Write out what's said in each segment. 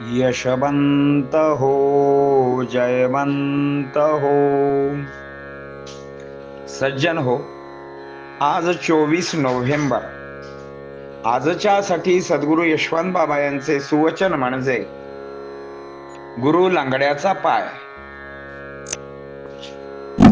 यशवंत हो जयवंत हो सज्जन हो आज चोवीस नोव्हेंबर. आजच्यासाठी सद्गुरू यशवंत बाबा यांचे सुवचन म्हणजे गुरु लांगड्याचा पाय.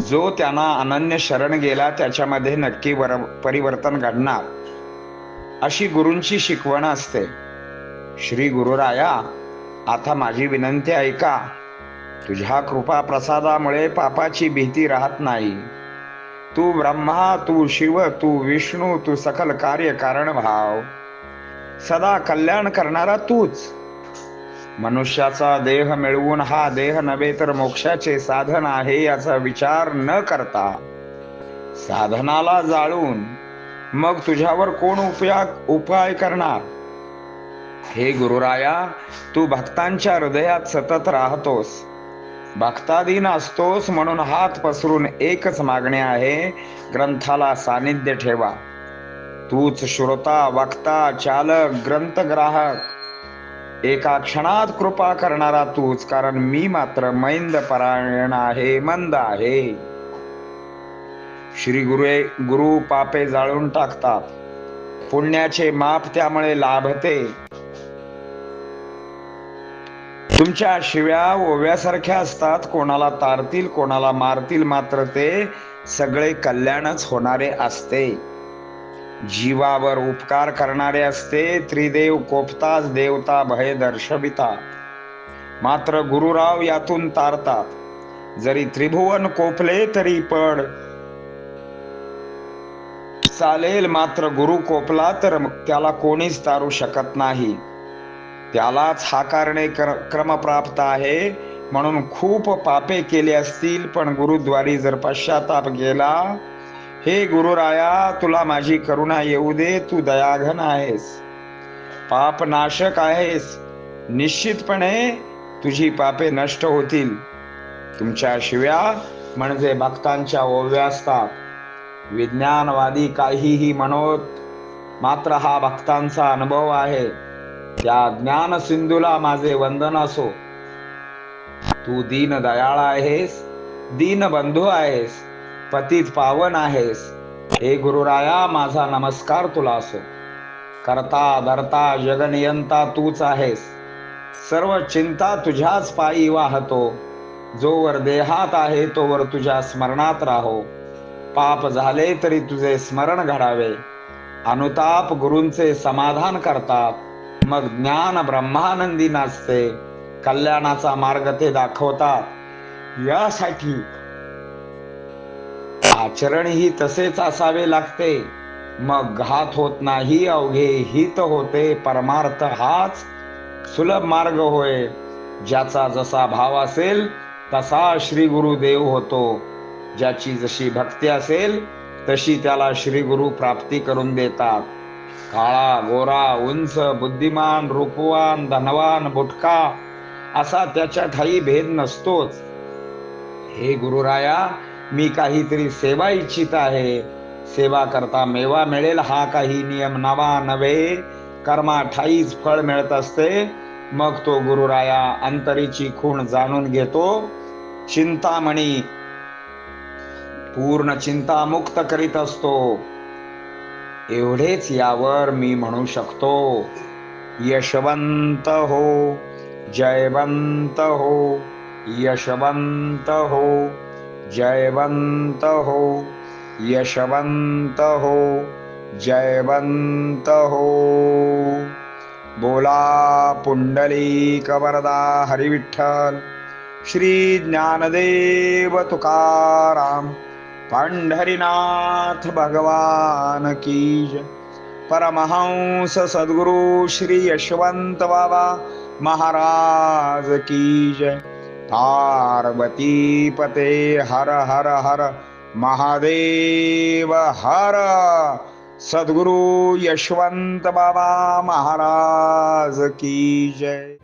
जो त्यांना अनन्य शरण गेला त्याच्यामध्ये नक्की वर परिवर्तन घडणार. अशी गुरूंची शिकवण असते. श्री गुरुराया आता माझी विनंती ऐका. तुझ्या कृपा प्रसादामुळे पापाची भीती राहत नाही. तू ब्रह्मा तू शिव तू विष्णू तू सकल कार्य कारण भाव सदा कल्याण करणारा तूच. मनुष्याचा देह मिळवून हा देह नव्हे तर मोक्षाचे साधन आहे याचा विचार न करता. साधनाला जाळून मग तुझ्यावर कोण उपयोग उपाय करणार? हे गुरुराया तू भक्तांच्या हृदयात सतत राहतोस. भक्ताधीन असतोस म्हणून हात पसरून एकच मागणी आहे ग्रंथाला सानिध्य ठेवा. तूच श्रोता वक्ता चालक ग्रंथग्राहक. एका क्षणात कृपा करणारा तूच कारण मी मात्र मैंद परायण आहे मंद आहे. श्री गुरुए गुरु पापे जाळून टाकतात. पुण्याचे माप त्यामुळे लाभते. तुमच्या शिव्या ओव्यासारख्या असतात. कोणाला तारतील कोणाला मारतील मात्र ते सगळे कल्याणच होणारे असते. जीवावर उपकार करणारे असते. त्रिदेव कोपताच देवता भय दर्शविता मात्र गुरुराव यातून तारतात. जरी त्रिभुवन कोपले तरी पण चालेल. मात्र गुरु कोपला तर त्याला कोणीच तारू शकत नाही. त्यालाच हा कारणे क्रमप्राप्त आहे. म्हणून खूप पापे केले असतील पण गुरुद्वारी जर पश्चाताप गेला हे गुरुराया तुला माझी करुणा येऊ दे तू दयाघन आहेस. पाप नाशक आहेस. निश्चितपणे तुझी पापे नष्ट होतील. तुमच्या शिव्या म्हणजे भक्तांच्या ओव्या असतात. विज्ञानवादी काहीही म्हणोत मात्र हा भक्तांचा अनुभव आहे. त्या ज्ञान सिंधूला माझे वंदन असो. तू दीन दयाळ आहेस दीन बंधू आहेस पतित पावन आहेस. हे गुरुराया माझा नमस्कार तुला असो. करता धरता जगनियंता तूच आहेस. सर्व चिंता तुझ्याच पायी वाहतो. जोवर देहात आहे तोवर तुझ्या स्मरणात राहो. पाप झाले तरी तुझे स्मरण घडावे. अनुताप गुरूंचे समाधान करतात. मग ज्ञान ब्रह्मानंदी नाचते. कल्याणाचा मार्ग ते दाखवतात. यासाठी आचरण ही तसेच असावे लागते. मग घात होत नाही अवघे हित होते. परमार्थ हाच सुलभ मार्ग होय. ज्याचा जसा भाव असेल तसा श्री गुरुदेव होतो. ज्याची जशी भक्ती असेल तशी त्याला श्री गुरु प्राप्ती करून देतात. काळा गोरा उंच बुद्धिमान रूपवान धनवान बुटका असा त्याच्या ठाई भेद नसतोच. हे गुरुराया मी काहीतरी सेवा इच्छित आहे. सेवा करता मेवा मिळेल हा काही नियम नवा नव्हे. कर्मा ठाईच फळ मिळत असते. मग तो गुरुराया अंतरीची खूण जाणून घेतो. चिंतामणी पूर्ण चिंता मुक्त करीत असतो. एवढेच यावर मी म्हणू शकतो. यशवंत हो जयवंत हो यशवंत हो जयवंत हो यशवंत हो जयवंत हो. बोला पुंडली कवरदा हरिविठ्ठल श्री ज्ञानदेव तुकाराम. पंढरीनाथ भगवान की जय. परमहंस सद्गुरु श्री यशवंत बाबा महाराज की जय। पार्वती पते हर हर हर महादेव हर। सद्गुरु यशवंत बाबा महाराज की जय।